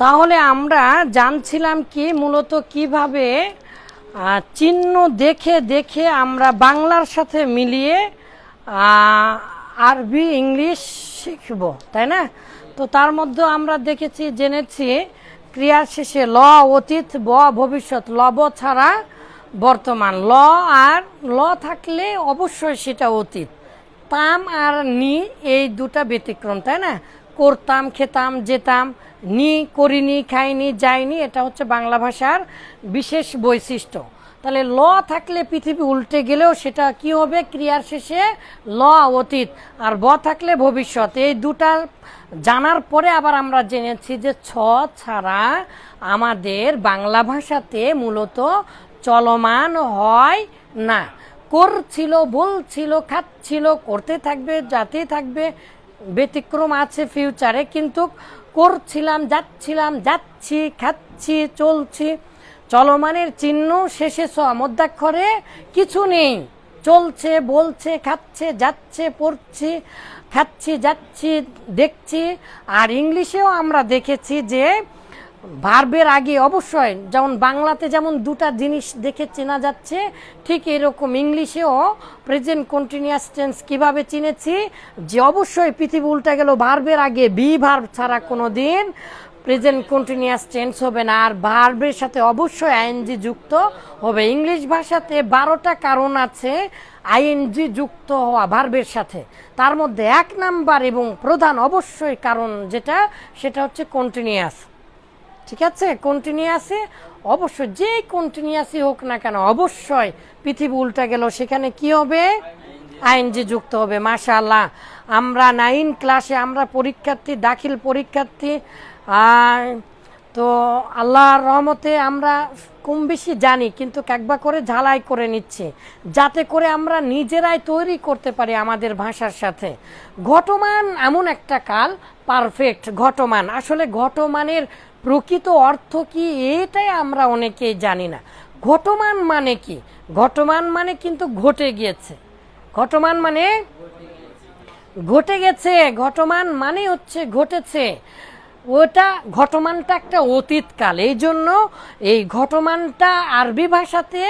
তাহলে আমরা জানছিলাম কি মূলত কীভাবে চিহ্ন দেখে দেখে আমরা বাংলার সাথে মিলিয়ে আরবি, ইংলিশ শিখব, তাই না? তো তার মধ্যে আমরা দেখেছি, জেনেছি ক্রিয়ার শেষে ল, অতীত, ব, ভবিষ্যৎ। লব ছাড়া বর্তমান। ল আর ল থাকলে অবশ্যই সেটা অতীত। তাম আর নি এই দুটা ব্যতিক্রম, তাই না? করতাম, খেতাম, যেতাম, নি, করিনি, খাইনি, যাইনি, এটা হচ্ছে বাংলা ভাষার বিশেষ বৈশিষ্ট্য। তাহলে ল থাকলে পৃথিবী উল্টে গেলেও সেটা কি হবে? ক্রিয়ার শেষে ল, অতীত। আর ব থাকলে ভবিষ্যৎ। এই দুটা জানার পরে আবার আমরা জেনেছি যে ছ ছাড়া আমাদের বাংলা ভাষাতে মূলত চলমান হয় না। করছিল বলছিল খাচ্ছিল করতে থাকবে, যাতে থাকবে ব্যতিক্রম আছে ফিউচারে কিন্তু করছিলাম, যাচ্ছিলাম, যাচ্ছি, খাচ্ছি, চলছি। চলমানের চিহ্ন শেষে স মধ্যাক্ষরে কিছু নেই। চলছে, বলছে, খাচ্ছে, যাচ্ছে, পড়ছি, খাচ্ছি, যাচ্ছি, দেখছি। আর ইংলিশেও আমরা দেখেছি যে ভার্বের আগে অবশ্যই যেমন বাংলাতে যেমন দুটা জিনিস দেখে চেনা যাচ্ছে, ঠিক এরকম ইংলিশেও প্রেজেন্ট কন্টিনিউয়াস টেন্স কীভাবে চিনেছি, যে অবশ্যই পৃথিবী উল্টা গেল, ভার্বের আগে বি ভার্ব ছাড়া কোনো দিন প্রেজেন্ট কন্টিনিউয়াস টেন্স হবে না। আর ভার্বের সাথে অবশ্যই আইএনজি যুক্ত হবে। ইংলিশ ভাষাতে বারোটা কারণ আছে আইএনজি যুক্ত হওয়া ভার্বের সাথে। তার মধ্যে এক নাম্বার এবং প্রধান অবশ্যই কারণ যেটা, সেটা হচ্ছে কন্টিনিউয়াস ঠিক আছে? কন্টিনিউয়াসে অবশ্যই যে কন্টিনিউয়াসই হোক না কেন, অবশ্যই পৃথিবী উল্টা গেল। সেখানে কি হবে? আইনজি যুক্ত হবে, মাশাআল্লাহ। আমরা নাইন ক্লাসে আমরা পরীক্ষার্থী, দাখিল পরীক্ষার্থী তো আল্লাহর রহমতে আমরা কম বেশি জানি, কিন্তু একবার করে ঝালাই করে নিচ্ছে, যাতে করে আমরা নিজেরাই তৈরি করতে পারি আমাদের ভাষার সাথে। ঘটমান এমন একটা কাল পারফেক্ট ঘটমান। আসলে ঘটমানের প্রকৃত অর্থ কি এটাই আমরা অনেকেই জানি না। ঘটমান মানে কি? ঘটমান মানে কিন্তু ঘটে গিয়েছে। ঘটমান মানে ঘটে গেছে। ঘটমান মানে হচ্ছে ঘটেছে। ওটা ঘটমানটা একটা অতীতকাল। এই জন্য এই ঘটমানটা আরবি ভাষাতে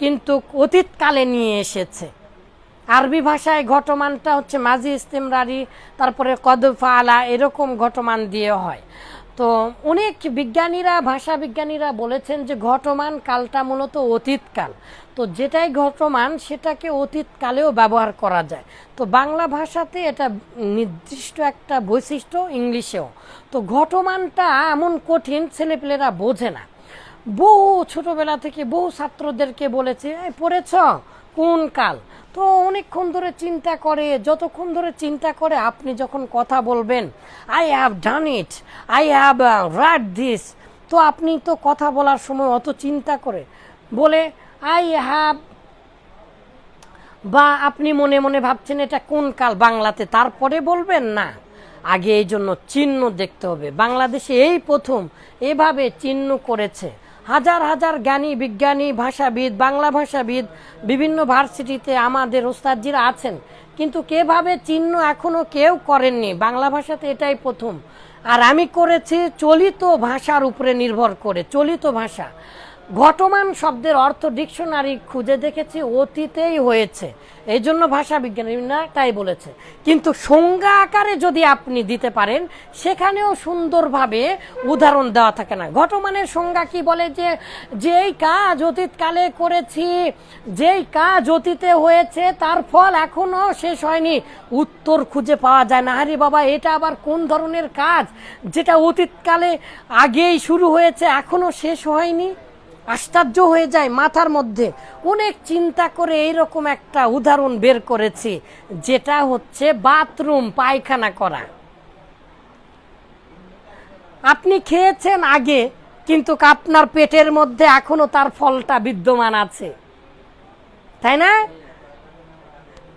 কিন্তু অতীতকালে নিয়ে এসেছে। আরবি ভাষায় ঘটমানটা হচ্ছে মাঝি ইস্তেমরারি, তারপরে কদফা আলা এরকম ঘটমান দিয়ে হয়। তো অনেক বিজ্ঞানীরা, ভাষা বিজ্ঞানীরা বলেছেন যে ঘটমান কালটা মূলত অতীতকাল। তো যেটাই ঘটমান, সেটাকে অতীতকালেও ব্যবহার করা যায়। তো বাংলা ভাষাতে এটা নির্দিষ্ট একটা বৈশিষ্ট্য ইংলিশেও। তো ঘটমানটা এমন কঠিন, ছেলেপেলেরা বোঝে না। বহু ছোটবেলা থেকে বহু ছাত্রদেরকে বলেছে পড়েছ? কোন কাল? তো অনেকক্ষণ ধরে চিন্তা করে, যতক্ষণ ধরে চিন্তা করে আপনি যখন কথা বলবেন I have done it I have right this তো আপনি তো কথা বলার সময় অত চিন্তা করে বলে আই হ্যাভ বা আপনি মনে মনে ভাবছেন, এটা কোন কাল? বাংলাতে তারপরে বলবেন? না, আগে এই জন্য চিহ্ন দেখতে হবে। বাংলাদেশে এই প্রথম এভাবে চিহ্ন করেছে। হাজার হাজার জ্ঞানী, বিজ্ঞানী, ভাষাবিদ, বাংলা ভাষাবিদ বিভিন্ন ভার্সিটিতে আমাদের ওস্তাদজিরা আছেন। কিন্তু কেভাবে চিহ্ন এখনও কেউ করেননি? বাংলা ভাষাতে এটাই প্রথম। আর আমি করেছি চলিত ভাষার উপরে নির্ভর করে, চলিত ভাষা। ঘটমান শব্দের অর্থ ডিকশনারি খুঁজে দেখেছি, অতীতেই হয়েছে। এই জন্য ভাষা বিজ্ঞানীরা তাই বলেছে। কিন্তু সংজ্ঞা আকারে যদি আপনি দিতে পারেন, সেখানেও সুন্দরভাবে উদাহরণ দেওয়া থাকে না। ঘটমানের সংজ্ঞা কি বলে যে, যেই কাজ অতীতকালে করেছি, যেই কাজ অতীতে হয়েছে, তার ফল এখনও শেষ হয়নি। উত্তর খুঁজে পাওয়া যায় না। আরে বাবা, এটা আবার কোন ধরনের কাজ? যেটা অতীতকালে আগেই শুরু হয়েছে এখনও শেষ হয়নি? আশ্চর্য হয়ে যায় মাথার মধ্যে। অনেক চিন্তা করে এইরকম একটা উদাহরণ বের করেছি, যেটা হচ্ছে বাথরুম পায়খানা করা। আপনি খেয়েছেন আগে, কিন্তু আপনার পেটের মধ্যে এখনও তার ফলটা বিদ্যমান আছে। তাই না?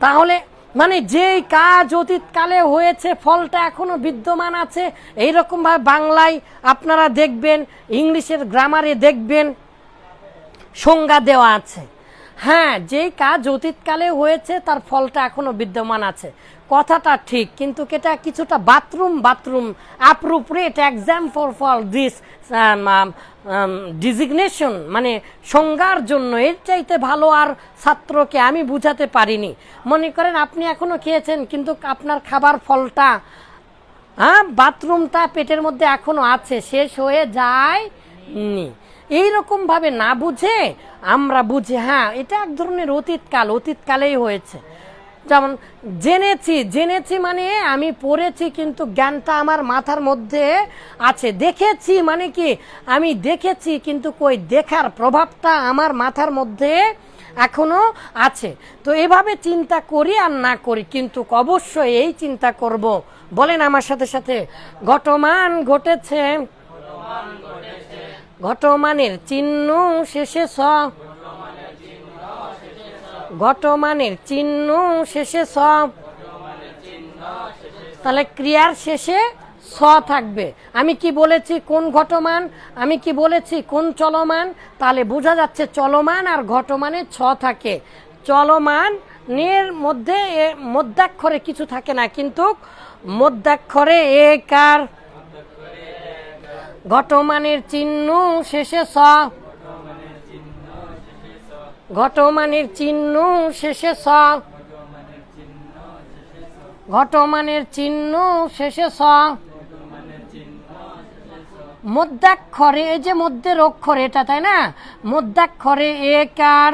তাহলে মানে যেই কাজ অতীতকালে হয়েছে, ফলটা এখনও বিদ্যমান আছে এইরকম ভাবে বাংলায় আপনারা দেখবেন, ইংলিশের গ্রামারে দেখবেন সংজ্ঞা দেওয়া আছে। হ্যাঁ যেই কাজ অতীতকালে হয়েছে, তার ফলটা এখনও বিদ্যমান আছে। কথাটা ঠিক, কিন্তু এটা কিছুটা bathroom bathroom appropriate example for this designation মানে সংজ্ঞার জন্য। এর চাইতে ভালো আর ছাত্রকে আমি বুঝাতে পারিনি। মনে করেন আপনি এখনও খেয়েছেন, কিন্তু আপনার খাবার ফলটা হ্যাঁ বাথরুমটা পেটের মধ্যে এখনও আছে, শেষ হয়ে যায় নি এইরকম ভাবে না বুঝে আমরা বুঝি হ্যাঁ এটা এক ধরনের অতীতকাল, অতীতকালেই হয়েছে। যেমন জেনেছি জেনেছি মানে আমি পড়েছি কিন্তু জ্ঞানটা আমার মাথার মধ্যে আছে। দেখেছি মানে কি? আমি দেখেছি কিন্তু কই দেখার প্রভাবটা আমার মাথার মধ্যে এখনও আছে। তো এভাবে চিন্তা করি আর না করি, কিন্তু অবশ্যই এই চিন্তা করব। বলেন আমার সাথে সাথে, ঘটমান ঘটেছে। ঘটমানের চিহ্ন শেষে স। ঘটমানের চিহ্ন শেষে স। তাহলে ক্রিয়ার শেষে স থাকবে। আমি কি বলেছি কোন ঘটমান? আমি কি বলেছি কোন চলমান? তাহলে বোঝা যাচ্ছে চলমান আর ঘটমানে ছ থাকে। চলমান নের মধ্যে এ- মধ্যাক্ষরে কিছু থাকে না, কিন্তু মধ্যাক্ষরে একার ঘটমানের চিহ্ন শেষে স। ঘটমানের চিহ্ন শেষে স। ঘটমানের চিহ্ন শেষে স। মধ্যাক্ষরে এই যে মধ্যের অক্ষর এটা, তাই না? মধ্যাক্ষরে একার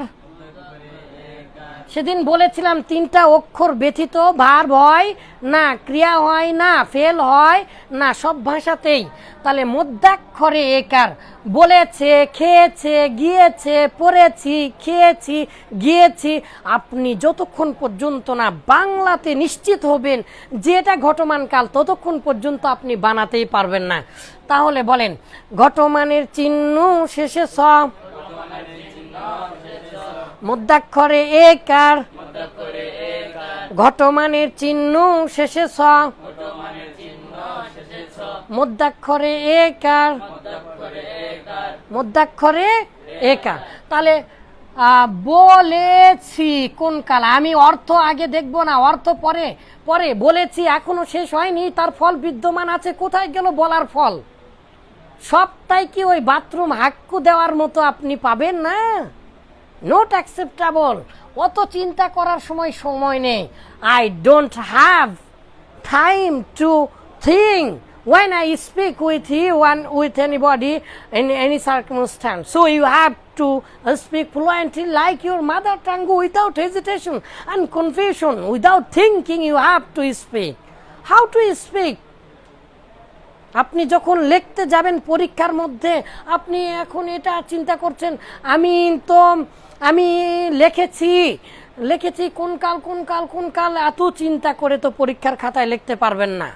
সেদিন বলেছিলাম, তিনটা অক্ষর ব্যথিত, ভার হয় না ক্রিয়া হয়, না ফেল হয়, না সব ভাষাতেই। তাহলে মধ্যাক্ষরে একার, বলেছে, খেয়েছে, গিয়েছে, পড়েছি, খেয়েছি, গিয়েছি, আপনি যতক্ষণ পর্যন্ত না বাংলাতে নিশ্চিত হবেন যে এটা ঘটমান কাল ততক্ষণ পর্যন্ত আপনি বানাতেই পারবেন না। তাহলে বলেন, ঘটমানের চিহ্ন শেষে সব মধ্যাক্ষরে একার। ঘটমানের চিহ্ন শেষে স। মধ্যাক্ষরে একার। মধ্যাক্ষরে একা তাহলে আহ, বলেছি কোন কাল? আমি অর্থ আগে দেখব না অর্থ পরে পরে। বলেছি এখনও শেষ হয়নি তার ফল বিদ্যমান আছে কোথায় গেল বলার ফল? সবটাই কি ওই বাথরুম হাক্কু দেওয়ার মতো আপনি পাবেন না? নট অ্যাকসেপ্টেবল অত চিন্তা করার সময় সময় নেই I don't have time to think when I speak with you and with anybody in any circumstance. So you have to uh, speak fluently like your mother tongue without hesitation and confusion, without thinking you have to speak. How to speak? আপনি যখন লিখতে যাবেন পরীক্ষার মধ্যে, আপনি এখন এটা চিন্তা করছেন, আমি তো, আমি লিখেছি লিখেছি কোন কাল কোন কাল কোন কাল, এত চিন্তা করে তো পরীক্ষার খাতায় লিখতে পারবেন না।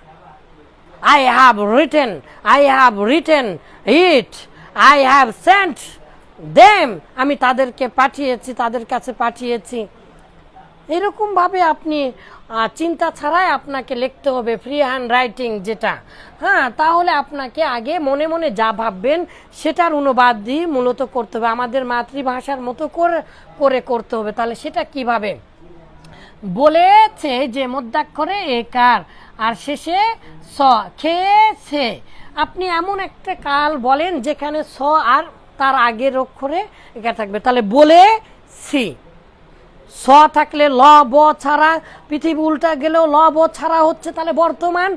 I have written I have written it I have sent them আমি তাদেরকে পাঠিয়েছি, তাদের কাছে পাঠিয়েছি। এরকমভাবে আপনি চিন্তা ছাড়াই আপনাকে লিখতে হবে ফ্রি হ্যান্ড রাইটিং যেটা। হ্যাঁ তাহলে আপনাকে আগে মনে মনে যা ভাববেন সেটার অনুবাদ দিয়ে মূলত করতে হবে। আমাদের মাতৃভাষার মতো করে করে করতে হবে। তাহলে সেটা কীভাবে? বলেছে যে মধ্যাক্ষরে একার আর শেষে স, খেয়েছে। আপনি এমন একটা কাল বলেন যেখানে স আর তার আগের অক্ষরে একা থাকবে। তাহলে বলেছি। স থাকলে ল, ব ছাড়া, পৃথিবী উল্টা গেলেও ল, ব ছাড়া হচ্ছে তাহলে বর্তমান।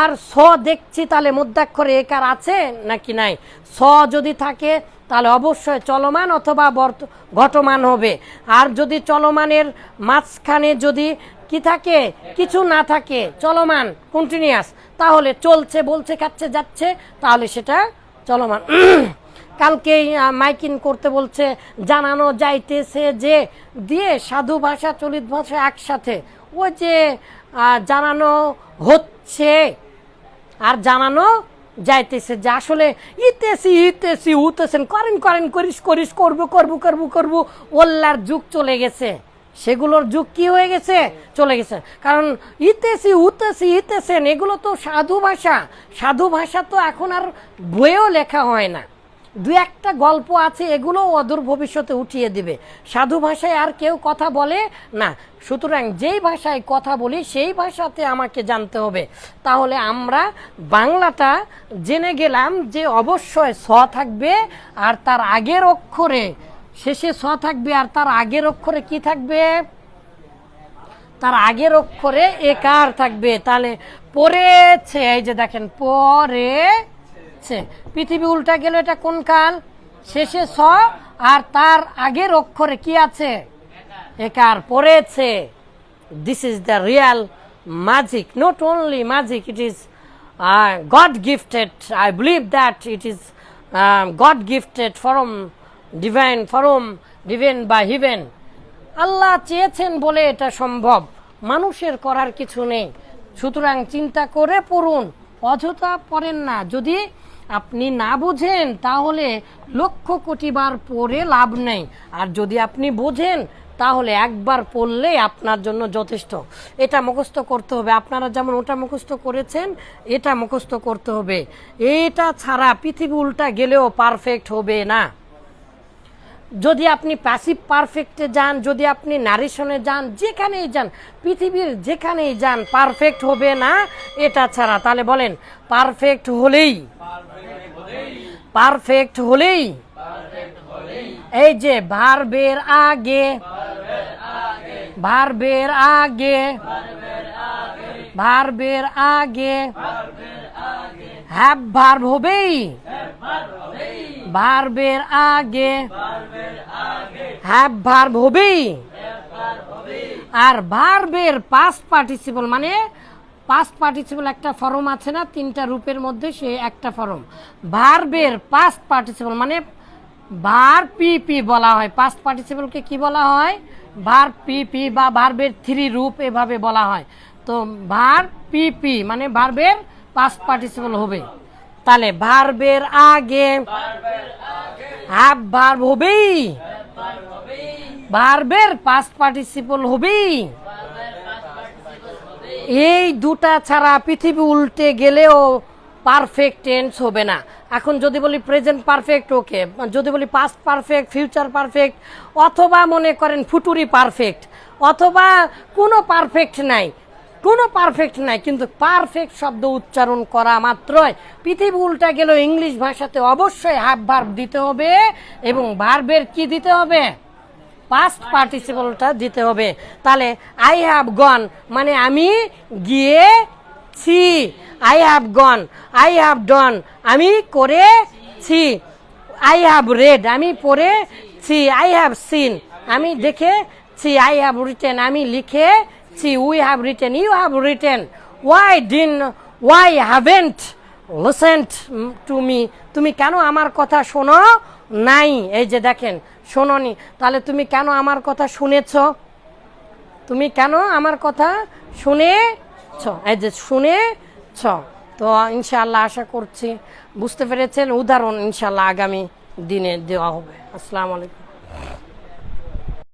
আর স দেখছি তাহলে মধ্যাক্ষরে একার আছে নাকি নাই? স যদি থাকে তাহলে অবশ্যই চলমান অথবা বর্ত, ঘটমান হবে। আর যদি চলমানের মাঝখানে যদি কি থাকে? কিছু না থাকে, চলমান কন্টিনিউয়াস তাহলে চলছে, বলছে, খাচ্ছে, যাচ্ছে, তাহলে সেটা চলমান। কালকেই আহ, মাইকিং করতে বলছে জানানো যাইতেছে যে দিয়ে সাধু ভাষা চলিত ভাষা একসাথে। ওই যে জানানো হচ্ছে আর জানানো যাইতেছে যে আসলে ইতেছি ইতেছি উতেছেন করেন করেন করিস করিস করব করব করব করব ওল্লার যুগ চলে গেছে। সেগুলোর যুগ কি হয়ে গেছে? চলে গেছে। কারণ ইতেছি উতেছি ইতেছেন এগুলো তো সাধু ভাষা। সাধু ভাষা তো এখন আর বইয়েও লেখা হয় না। দু একটা গল্প আছে, এগুলো অদূর ভবিষ্যতে উঠিয়ে দিবে। সাধু ভাষায় আর কেউ কথা বলে না। সুতরাং যেই ভাষায় কথা বলি, সেই ভাষাতে আমাকে জানতে হবে। তাহলে আমরা বাংলাটা জেনে গেলাম যে অবশ্যই স থাকবে আর তার আগের অক্ষরে, শেষে স থাকবে আর তার আগের অক্ষরে কি থাকবে? তার আগের অক্ষরে একার থাকবে। তাহলে পড়েছে, এই যে দেখেন পড়েছে পৃথিবী উল্টা গেল, এটা কোন কাল? শেষে স আর তার আগের অক্ষরে কি আছে? একার পড়েছে। This is the real magic not only magic it is God gifted I believe that it is God gifted form divine form divine বা হিভেন আল্লাহ চেয়েছেন বলে এটা সম্ভব। মানুষের করার কিছু নেই। সুতরাং চিন্তা করে পড়ুন। অযথা পড়েন না। যদি আপনি না বোঝেন, তাহলে লক্ষ কোটিবার পড়ে লাভ নেই। আর যদি আপনি বোঝেন, তাহলে একবার পড়লে আপনার জন্য যথেষ্ট। এটা মুখস্থ করতে হবে। আপনারা যেমন ওটা মুখস্থ করেছেন, এটা মুখস্থ করতে হবে। এটা ছাড়া পৃথিবী উল্টা গেলেও পারফেক্ট হবে না। যদি আপনি প্যাসিভ পারফেক্টে যান, যদি আপনি নারেশনে যান, যেখানেই যান, পৃথিবীর যেখানেই যান পারফেক্ট হবে না এটা ছাড়া। তাহলে বলেন পারফেক্ট হলেই? পারফেক্ট হলেই? এই যে ভার্বের আগে। ভার্বের আগে। ভার্বের আগে। হ্যাভ ভার্ব হবেই? ভার্বের আগে। হ্যাভ ভার্ব হবেই আর ভার্বের পাস্ট পার্টিসিপল মানে পাস্ট পার্টিসিপল একটা ফর্ম আছে না তিনটা রূপের মধ্যে সে একটা ফর্ম ভার্বের পাস্ট পার্টিসিপল মানে ভার পিপি বলা হয়। পাস্ট পার্টিসিপলকে কি বলা হয়? ভার পিপি বা ভার্বের থ্রি রূপ এভাবে বলা হয়। তো ভার পিপি মানে ভার্বের পাস্ট পার্টিসিপল হবে। তাহলে ভার্বের আগে হ্যাভ ভার্ব হবেই ভার্বের পাস্ট পার্টিসিপল হবেই। এই দুটা ছাড়া পৃথিবী উল্টে গেলেও পারফেক্ট টেন্স হবে না। এখন যদি বলি প্রেজেন্ট পারফেক্ট ওকে যদি বলি পাস্ট পারফেক্ট ফিউচার পারফেক্ট অথবা মনে করেন ফুটুরি পারফেক্ট অথবা কোনো পারফেক্ট নাই। কোনো পারফেক্ট নাই, কিন্তু পারফেক্ট শব্দ উচ্চারণ করা মাত্রই। পৃথিবী উল্টা গেলেও ইংলিশ ভাষাতে অবশ্যই হাফ ভার্ব দিতে হবে এবং ভার্বের কি দিতে হবে? পাস্ট পার্টিসিপলটা দিতে হবে। তাহলে আই হ্যাভ গন মানে আমি গিয়ে ছি I have gone I have done আমি করেছি। আই হ্যাভ রেড আমি পড়েছি। আই হ্যাভ সিন আমি দেখেছি। আই হ্যাভ রিটেন আমি লিখেছি we have written you have written why didn't why haven't listened to me তুমি কেন আমার কথা শোনো নাই? এই যে দেখেন, শোনোনি। তাহলে তুমি কেন আমার কথা শুনেছ? তুমি কেন আমার কথা শুনেছ? এই যে শুনেছ। তো ইনশাআল্লাহ আশা করছি বুঝতে পেরেছেন, উদাহরণ ইনশাআল্লাহ আগামী দিনে দেওয়া হবে। আসসালামু আলাইকুম।